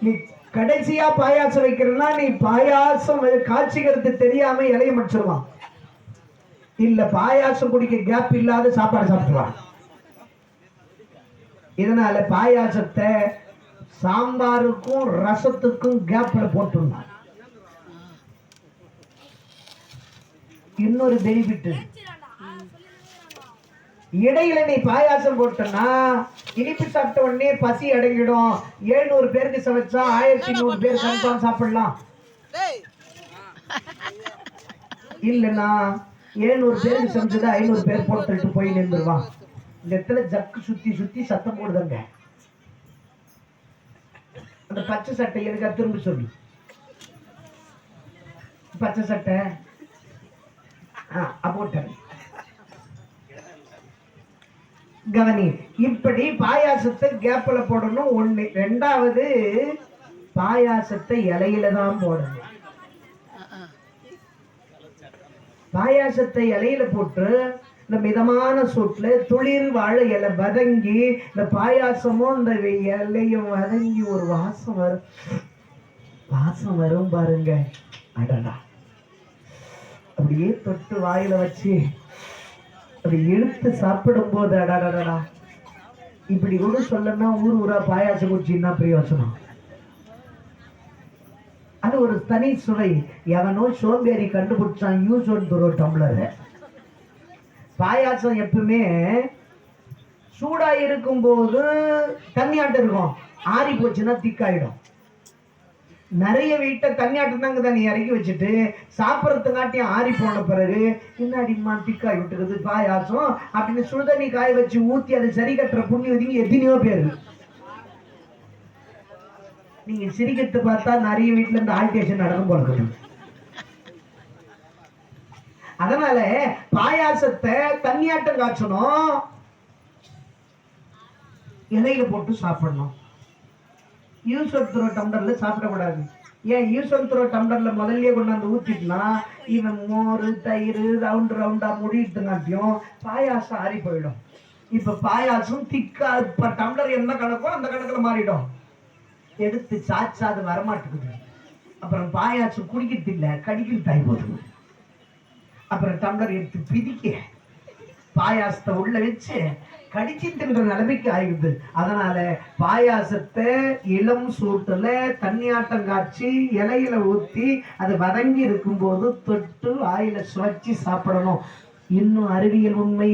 நீ கடைசியா பாயாசம் வைக்கிறனா நீ பாயாசம் காய்ச்சிக்கிறது தெரியாம இலைய மடிச்சிருவான். இல்ல பாயாசம் குடிக்க கேப் இல்லாத சாப்பாடு சாப்பிடுவான் இதனால பாயாசத்தை சாம்பாருக்கும் ரசத்துக்கும் கேப்ல போட்டுருந்தான் இன்னொரு பெனிஃபிட் இடையில நீ பாயாசம் போட்டனா இனிப்பு சாப்பிட்ட உடனே பசி அடங்கிடும். எழுநூறு பேருக்கு சமைச்சா ஆயிரத்தி நூறு பேர் கன்ஃபார்ம் சாப்பிடலாம். இல்லைன்னா எழுநூறு பேருக்கு சமைச்சது ஐநூறு பேர் போட்டுட்டு போய் நின்றுவான் இந்த இடத்துல ஜக்கு சுத்தி சுத்தி சத்தம் போடுதுங்க. அந்த பச்சை சட்டை எதுக்கா திரும்ப சொல்லு. பச்சை சட்டை. ஆ போட்டேன் கவனி. இப்படி பாயாசத்தை கேப்பில் போடணும். ஒண்ணு. ரெண்டாவது பாயாசத்தை இலையில தான் போடணும். பாயாசத்தை இலையில போட்டு இந்த மிதமான சூட்டுல துளிர் வாழை இலை வதங்கி இந்த பாயாசமும் இந்த இலையும் வதங்கி ஒரு வாசம் வரும். வாசம் வரும் பாருங்க. அடடா. அப்படியே தொட்டு வாயில வச்சு அதை எடுத்து சாப்பிடும் போது அடாடா இப்படி கூட சொல்லணும்னா ஊர் ஊரா பாயாசம் குடிச்சின்னா பிரயோசனம் அது ஒரு தனி சுவை. எவனோ சோம்பேறி கண்டுபிடிச்சான் யூஸ் ஒன் துரோ டம்ளர். பாயாசம் எப்பவுமே சூடா இருக்கும் போது தண்ணியாட்டு இருக்கும் ஆறி போச்சுன்னா திக்காயிடும். நிறைய வீட்டை தண்ணியாட்டம் தாங்க தண்ணி இறக்கி வச்சுட்டு சாப்பிட்றதுக்காட்டியும் ஆறி போன பிறகு என்னடிம்மா திக்காய் விட்டுக்குது பாயாசம் அப்படின்னு சுடுதண்ணி காய வச்சு ஊத்தி அதை சரி கட்டுற புண்ணி புண்ணியவதிங்க எத்தனையோ பேர். நீங்க சிரிக்கிறது பார்த்தா நிறைய வீட்டுல இந்த ஆல்டேஷன் நடக்கும் போறது அதனால பாயாசத்தை தண்ணியாட்டம் காய்ச்சணும் இலையில போட்டு சாப்பிடணும். யூசர் துரோ டம்ளர்ல சாப்பிடக்கூடாது ஏன் யூசர் துரோ டம்ளர்ல முதல்லயே கொண்டாந்து ஊத்திட்டுனா இவன் மோர் தயிர் ரவுண்ட் ரவுண்டா முடிட்டுங்காட்டியும் பாயாசம் ஆறி போயிடும். இப்ப பாயாசம் திக்கா இப்ப டம்ளர் என்ன கணக்கோ அந்த கணக்குல மாறிடும். எடுத்து சாச்சா அது வரமாட்டேங்குது. அப்புறம் பாயாசம் குடிக்கிறது இல்லை கடிக்கிறது தாய் போதும் அப்புறம் டம்ளர் எடுத்து பிதிக்க. பாயாசத்தை உள்ள வச்சு கடிச்சு தின்ற நிலைமைக்கு ஆயிடுது. அதனால பாயாசத்தை இளம் சூட்டுல தண்ணியாட்டம் காய்ச்சி இலையில ஊத்தி அது வதங்கி இருக்கும்போது தொட்டு வாயில சுவைச்சி சாப்பிடணும். இன்னும் அறிவியல் உண்மை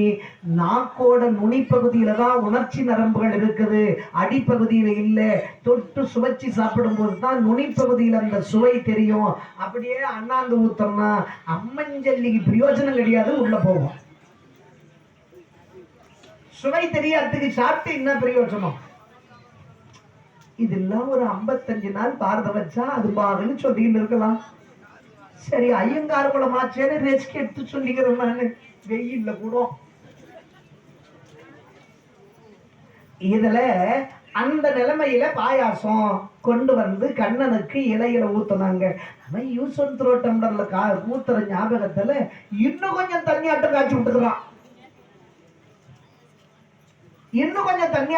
நாக்கோட நுனிப்பகுதியில தான் உணர்ச்சி நரம்புகள் இருக்குது. அடிப்பகுதியில இல்ல. தொட்டு சுவைச்சு சாப்பிடும்போது தான் நுனிப்பகுதியில அந்த சுவை தெரியும். அப்படியே அண்ணாந்து ஊத்தம்னா அம்மஞ்சல்லிக்கு பிரயோஜனம் கிடையாது உள்ள போகும். சுவை தெரியாததுக்கு சாப்பிட்டு என்ன பிரயோஜனம் இதெல்லாம் ஒரு 55 நாள் பாரத வச்சா அது பாருன்னு சொல்லிட்டு இருக்கலாம். சரி ஐயங்கார் குளமாச்சேன்னு ரெஸ்க் எடுத்து சொல்லிக்கிறேன் நான். வெயில்ல கூட. இதுல அந்த நிலைமையில பாயாசம் கொண்டு வந்து கண்ணனுக்கு இலையில ஊத்துனாங்க. அவன் யூசன் த்ரோ டம்ளர்ல கா ஊத்துற ஞாபகத்துல இன்னும் கொஞ்சம் தண்ணி ஆட்டம் காய்ச்சி விட்டுக்கிறான். இன்னும் கொஞ்சம் தண்ணி